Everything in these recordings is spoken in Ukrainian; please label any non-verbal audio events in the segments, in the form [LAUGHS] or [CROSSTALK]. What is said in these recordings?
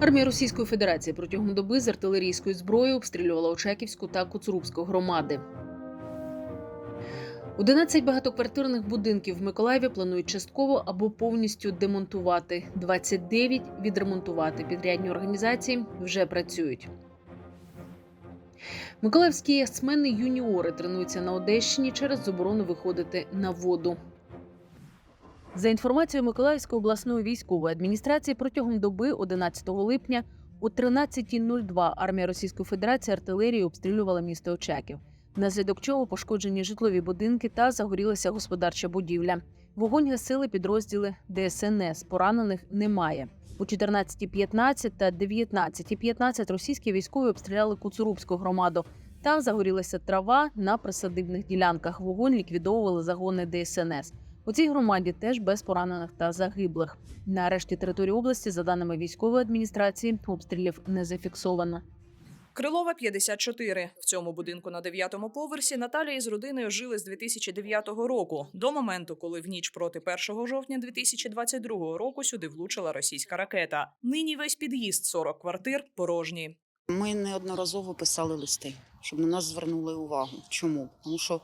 Армія Російської Федерації протягом доби з артилерійською зброєю обстрілювала Очаківську та Куцурубську громади. 11 багатоквартирних будинків в Миколаєві планують частково або повністю демонтувати. 29 – відремонтувати. Підрядні організації вже працюють. Миколаївські ясмени юніори тренуються на Одещині через заборону виходити на воду. За інформацією Миколаївської обласної військової адміністрації, протягом доби 11 липня о 13.02 армія Російської Федерації артилерією обстрілювала місто Очаків, внаслідок чого пошкоджені житлові будинки та загорілася господарча будівля. Вогонь гасили підрозділи ДСНС. Поранених немає. У 14.15 та 19.15 російські військові обстріляли Куцурубську громаду. Там загорілася трава на присадибних ділянках. Вогонь ліквідовували загони ДСНС. У цій громаді теж без поранених та загиблих. На решті території області, за даними військової адміністрації, обстрілів не зафіксовано. Крилова 54. В цьому будинку на дев'ятому поверсі Наталія із родиною жили з 2009 року, до моменту, коли в ніч проти 1 жовтня 2022 року сюди влучила російська ракета. Нині весь під'їзд 40 квартир порожні. Ми неодноразово писали листи, щоб на нас звернули увагу. Чому? Тому що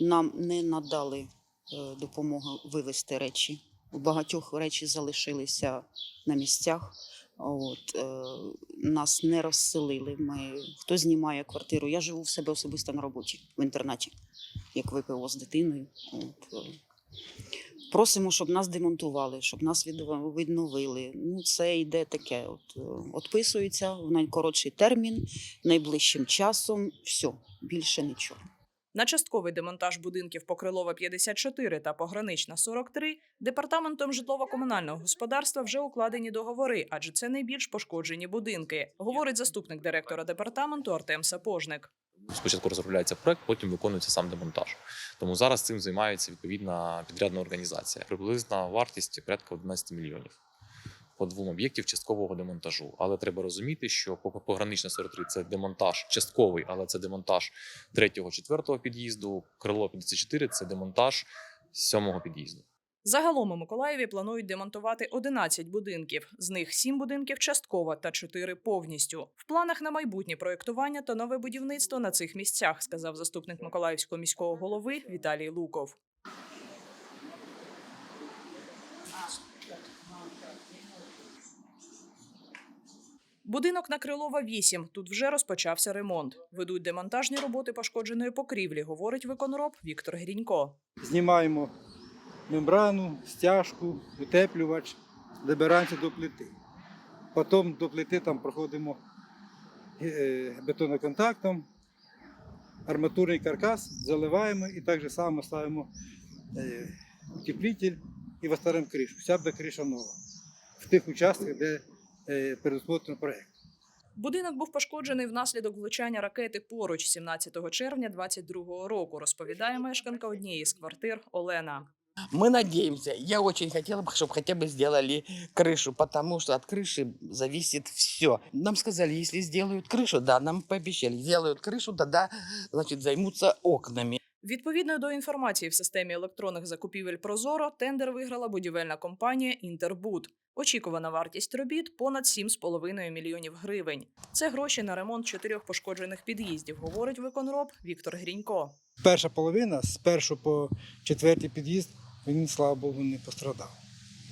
нам не надали е, допомогу вивезти речі. У багатьох речі залишилися на місцях. От, е, нас не розселили. Ми, хто знімає квартиру? Я живу в себе особисто на роботі в інтернаті, як ВПО з дитиною. От, е, Просимо, щоб нас демонтували, щоб нас відновили. Ну, це йде таке. От, е, отписується в найкоротший термін, найближчим часом. Все, більше нічого. На частковий демонтаж будинків по Крилова 54 та Погранична 43 департаментом житлово-комунального господарства вже укладені договори, адже це найбільш пошкоджені будинки, говорить заступник директора департаменту Артем Сапожник. Спочатку розробляється проект, потім виконується сам демонтаж. Тому зараз цим займається відповідна підрядна організація. Приблизна вартість порядка 11 мільйонів по двом об'єктів часткового демонтажу. Але треба розуміти, що по- погранична 43 – це демонтаж частковий, але це демонтаж третього, четвертого під'їзду. Крило 54 – це демонтаж сьомого під'їзду. Загалом у Миколаєві планують демонтувати 11 будинків. З них 7 будинків частково та 4 повністю. В планах на майбутнє проєктування та нове будівництво на цих місцях, сказав заступник Миколаївського міського голови Віталій Луков. Будинок на Крилова 8. Тут вже розпочався ремонт. Ведуть демонтажні роботи пошкодженої покрівлі, говорить виконроб Віктор Грінько. знімаємо мембрану, стяжку, утеплювач, добираємося до плити. Потім до плити там проходимо е, бетоноконтактом, арматурний каркас, заливаємо і так само ставимо е, утеплитель і виставляємо кришу. Вся буде криша нова. В тих участках, де е, передусмотрено проєкт. Будинок був пошкоджений внаслідок влучання ракети поруч 17 червня 2022 року. Розповідає мешканка однієї з квартир Олена. Мы надеемся. Я очень хотела бы, чтобы хотя бы сделали крышу, потому что от крыши зависит все. Нам сказали, если сделают крышу, да, нам пообещали, сделают крышу, тогда, значит, займутся окнами. Відповідно до інформації в системі електронних закупівель Прозоро, тендер виграла будівельна компанія Інтербуд. Очікувана вартість робіт понад 7,5 мільйонів гривень. Це гроші на ремонт чотирьох пошкоджених під'їздів, говорить виконроб Віктор Грінько. Перша половина з першого по четвертий під'їзд, він, слава Богу, не пострадав.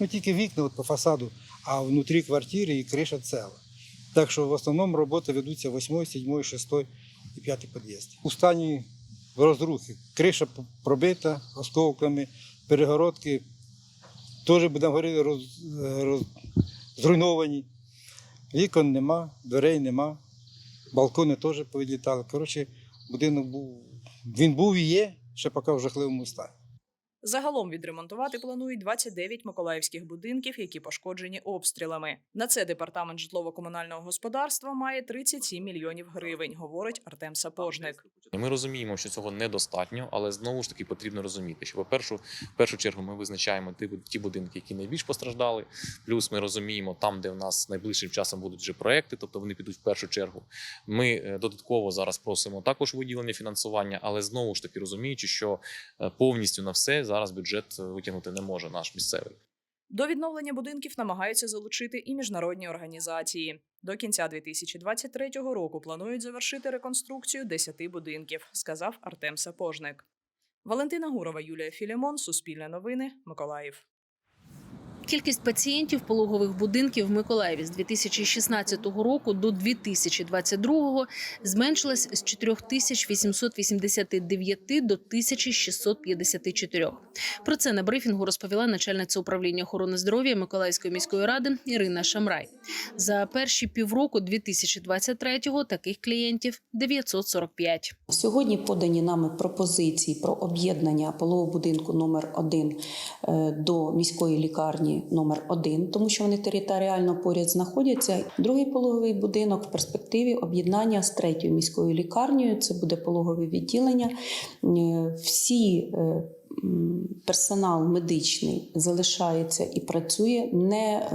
Ну тільки вікна от по фасаду, а внутрі квартири і криша ціла. Так що в основному роботи ведуться 8, 7, 6 і 5 під'їзд. У стані розрухи. Криша пробита осколками, перегородки теж будемо говорити, роз, роз, зруйновані. Вікон нема, дверей нема, балкони теж повідлітали. Коротше, будинок був, він був і є, ще поки в жахливому стані. Загалом відремонтувати планують 29 миколаївських будинків, які пошкоджені обстрілами. На це департамент житлово-комунального господарства має 37 мільйонів гривень, говорить Артем Сапожник. І ми розуміємо, що цього недостатньо, але знову ж таки потрібно розуміти, що по першу, в першу чергу ми визначаємо ті, будинки, які найбільш постраждали. Плюс ми розуміємо там, де в нас найближчим часом будуть вже проекти, тобто вони підуть в першу чергу. Ми е, додатково зараз просимо також виділення фінансування, але знову ж таки розуміючи, що е, повністю на все зараз бюджет е, витягнути не може наш місцевий. До відновлення будинків намагаються залучити і міжнародні організації. До кінця 2023 року планують завершити реконструкцію 10 будинків, сказав Артем Сапожник. Валентина Гурова, Юлія Філімон, Суспільне новини, Миколаїв. Кількість пацієнтів пологових будинків в Миколаєві з 2016 року до 2022 зменшилась з 4889 до 1654. Про це на брифінгу розповіла начальниця управління охорони здоров'я Миколаївської міської ради Ірина Шамрай. За перші півроку 2023-го таких клієнтів 945. Сьогодні подані нами пропозиції про об'єднання пологового будинку номер 1 до міської лікарні номер 1 тому що вони територіально поряд знаходяться. Другий пологовий будинок в перспективі об'єднання з третьою міською лікарнею. Це буде пологове відділення. Е, Всі е, персонал медичний залишається і працює, не е,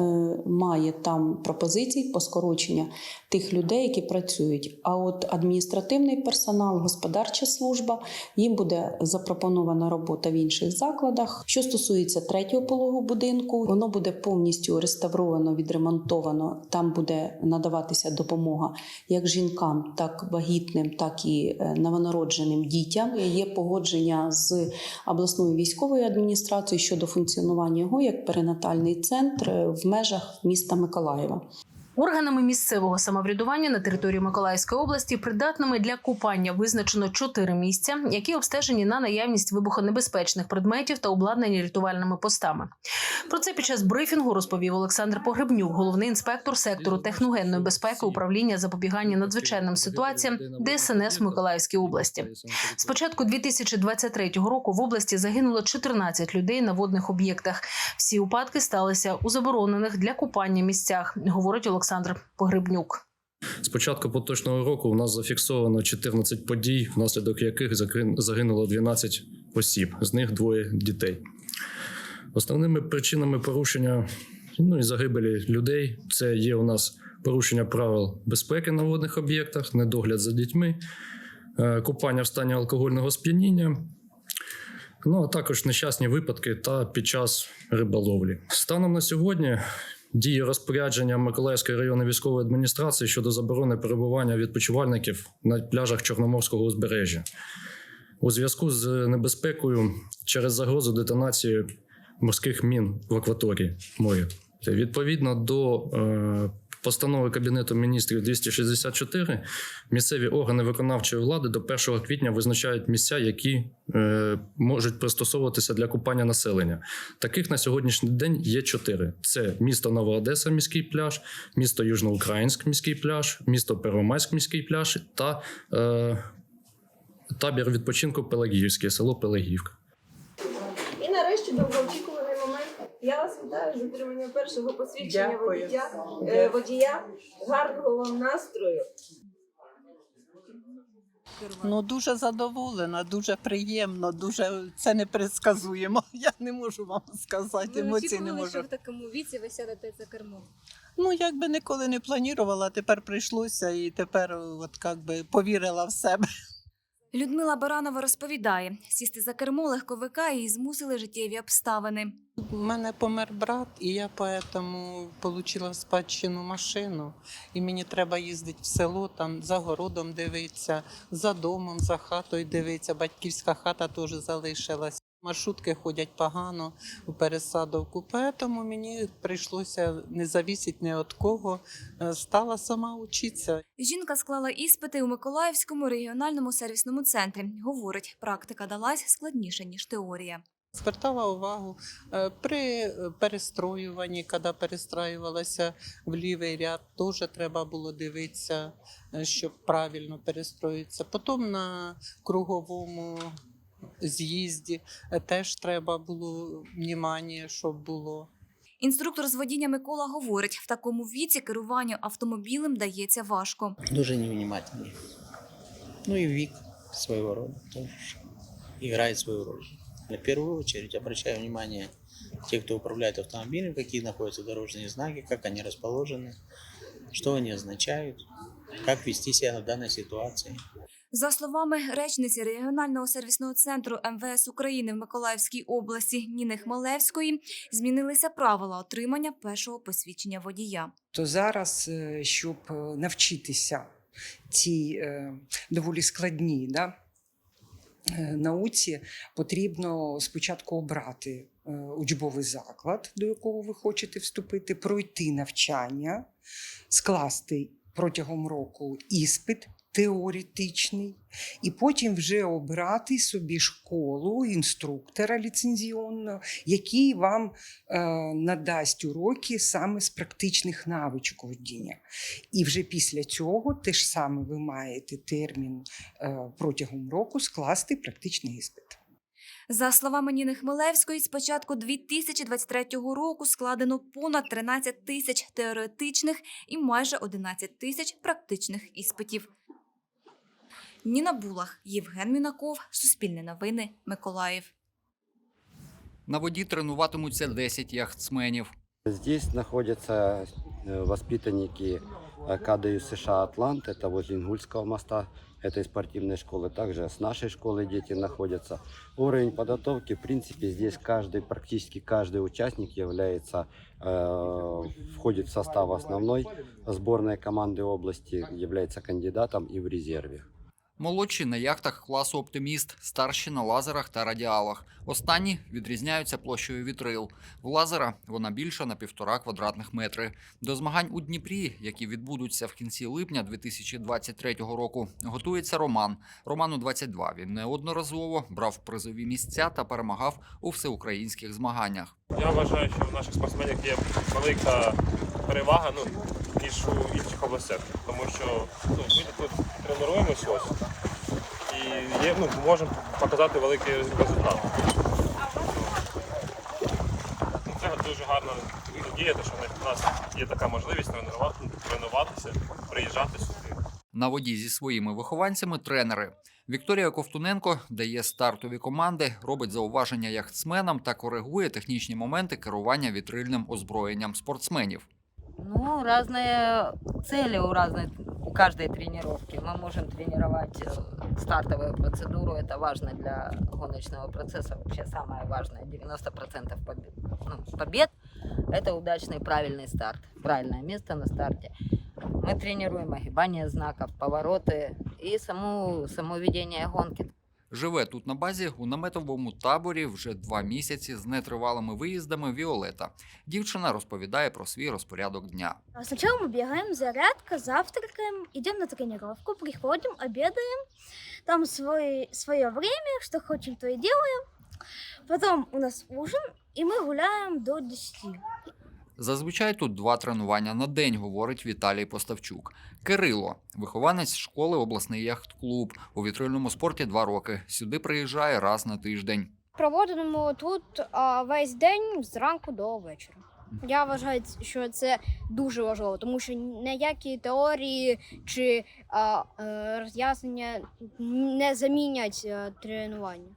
має там пропозицій по скорочення тих людей, які працюють. А от адміністративний персонал, господарча служба, їм буде запропонована робота в інших закладах. Що стосується третього пологового будинку, воно буде повністю реставровано, відремонтовано. Там буде надаватися допомога як жінкам, так вагітним, так і е, новонародженим дітям. Є погодження з обласною військовою адміністрації щодо функціонування його як перинатальний центр е, в межах міста Миколаєва. Органами місцевого самоврядування на території Миколаївської області придатними для купання визначено чотири місця, які обстежені на наявність вибухонебезпечних предметів та обладнані рятувальними постами. Про це під час брифінгу розповів Олександр Погребнюк, головний інспектор сектору техногенної безпеки управління запобігання надзвичайним ситуаціям ДСНС в Миколаївській області. З початку 2023 року в області загинуло 14 людей на водних об'єктах. Всі випадки сталися у заборонених для купання місцях, говорить Олександр Погребнюк. З початку поточного року у нас зафіксовано 14 подій, внаслідок яких загинуло 12 осіб, з них двоє дітей. Основними причинами порушення ну і загибелі людей це є у нас порушення правил безпеки на водних об'єктах, недогляд за дітьми, е, купання в стані алкогольного сп'яніння. Ну, а також нещасні випадки та під час риболовлі. Станом на сьогодні діє розпорядження Миколаївської районної військової адміністрації щодо заборони перебування відпочивальників на пляжах Чорноморського узбережжя у зв'язку з небезпекою через загрозу детонації морських мін в акваторії моря. Відповідно до е, постанови Кабінету міністрів 264, місцеві органи виконавчої влади до 1 квітня визначають місця, які е, можуть пристосовуватися для купання населення. Таких на сьогоднішній день є чотири: це місто Нова Одеса, міський пляж, місто Южноукраїнськ, міський пляж, місто Первомайськ, міський пляж та е, табір відпочинку Пелагіївське, село Пелагіївка. І нарешті момент. З отриманням першого посвідчення Дякую. водія, е, водія. Гарного вам настрою. Ну дуже задоволена, дуже приємно, дуже це непредсказуємо. [LAUGHS] Я не можу вам сказати, Ви емоцій не очікували, можу. що в такому віці ви сядете за кермо? Ну якби ніколи не планувала, тепер прийшлося і тепер от як би повірила в себе. Людмила Баранова розповідає, сісти за кермо легковика її змусили життєві обставини. У мене помер брат, і я поэтому отримала спадщину машину. І мені треба їздити в село, там за городом дивитися, за домом, за хатою дивитися. Батьківська хата теж залишилась. Маршрутки ходять погано у пересадовку, тому мені прийшлося не завісити ні від кого. е, Стала сама вчитися. Жінка склала іспити у Миколаївському регіональному сервісному центрі. Говорить, практика далась складніше, ніж теорія. Звертала увагу е, при перестроюванні, коли перестраювалася в лівий ряд, теж треба було дивитися, е, щоб правильно перестроїтися. Потім на круговому з'їзді е, теж треба було внимання, щоб було. Інструктор з водіння Микола говорить, в такому віці керування автомобілем дається важко. Дуже невнимательный. Ну и вик своего рода тоже играет свою роль. На первую очередь обращаю внимание те, кто управляет автомобилем, какие находятся дорожные знаки, как они расположены, что они означают, как вести себя в данной ситуации. За словами речниці регіонального сервісного центру МВС України в Миколаївській області Ніни Хмелевської, змінилися правила отримання першого посвідчення водія. То зараз, е, щоб е, навчитися цій е, доволі складній да, науці, потрібно спочатку обрати учбовий заклад, до якого ви хочете вступити, пройти навчання, скласти протягом року іспит. Теоретичний, і потім вже обрати собі школу інструктора ліцензіонного, який вам е, надасть уроки саме з практичних навичок водіння. І вже після цього теж саме ви маєте термін е, протягом року скласти практичний іспит. За словами Ніни Хмелевської, з початку 2023 року складено понад 13 тисяч теоретичних і майже 11 тисяч практичних іспитів. Ніна Булах, Євген Мінаков, Суспільне новини, Миколаїв. На воді тренуватимуться 10 яхтсменів. Здесь находятся э, воспитанники КДЮ США «Атлант», это возле Ингульского моста этой спортивной школы. Также с нашей школы дети находятся. Уровень подготовки, в принципе, здесь каждый, практически каждый участник является, э, входит в состав основной сборной команды области, является кандидатом и в резерве. Молодші на яхтах класу Оптиміст, старші на лазерах та радіалах. Останні відрізняються площею вітрил. В лазера вона більша на півтора квадратних метри. До змагань у Дніпрі, які відбудуться в кінці липня 2023 року, готується Роман. Роману 22. Він неодноразово брав призові місця та перемагав у всеукраїнських змаганнях. Я вважаю, що в наших спортсменів є велика перевага ну, ніж у інших областях, тому що ну, ми тут тренуємося ось і є, ну, можемо показати великий результат. Ну, Це дуже гарна подія, те, що в нас є така можливість тренувати, тренуватися, приїжджати сюди. На воді зі своїми вихованцями тренери. Вікторія Ковтуненко дає стартові команди, робить зауваження яхтсменам та коригує технічні моменти керування вітрильним озброєнням спортсменів. Ну, разные цели у разной, у каждой тренировки. Мы можем тренировать э, стартовую процедуру, это важно для гоночного процесса, вообще самое важное, 90% побед, ну, побед – это удачный правильный старт, правильное место на старте. Мы тренируем огибание знаков, повороты и саму, само ведение гонки. Живе тут на базі у наметовому таборі вже два місяці з нетривалими виїздами Віолета. Дівчина розповідає про свій розпорядок дня. Сначала мы бегаем, зарядка, завтракаем, идем на тренировку, приходим, обедаем, там свой, свое время, что хотим, то и делаем. Потом у нас ужин, и мы гуляем до 10. Зазвичай тут два тренування на день, говорить Віталій Поставчук. Кирило, вихованець школи обласний яхт-клуб. У вітрильному спорті два роки. Сюди приїжджає раз на тиждень. Проводимо тут а, весь день зранку до вечора. Я вважаю, що це дуже важливо, тому що ніякі теорії чи а, е, роз'яснення не замінять е, тренування.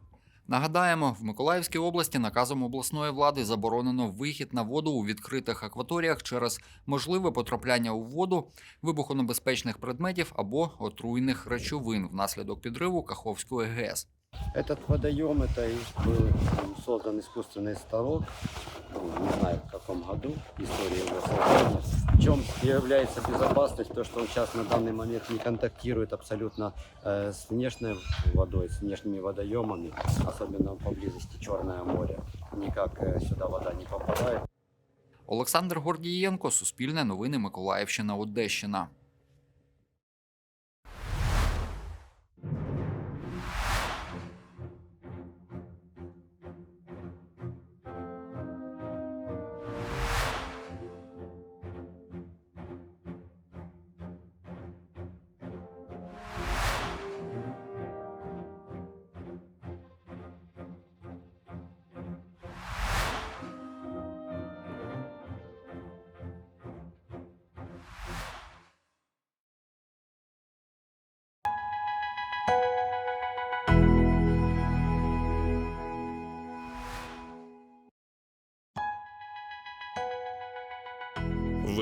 Нагадаємо, в Миколаївській області наказом обласної влади заборонено вихід на воду у відкритих акваторіях через можливе потрапляння у воду вибухонебезпечних предметів або отруйних речовин внаслідок підриву Каховської ГЕС. Этот водоем, это и был м, создан искусственный ставок, ну, не знаю в каком году, история его создания. В чем является безопасность, то, что он сейчас на данный момент не контактирует абсолютно э, с внешней водой, с внешними водоемами, особенно поблизости Черное море. Никак э, сюда вода не попадает. Олександр Гордієнко, Суспільне новини Миколаївщина, Одещина.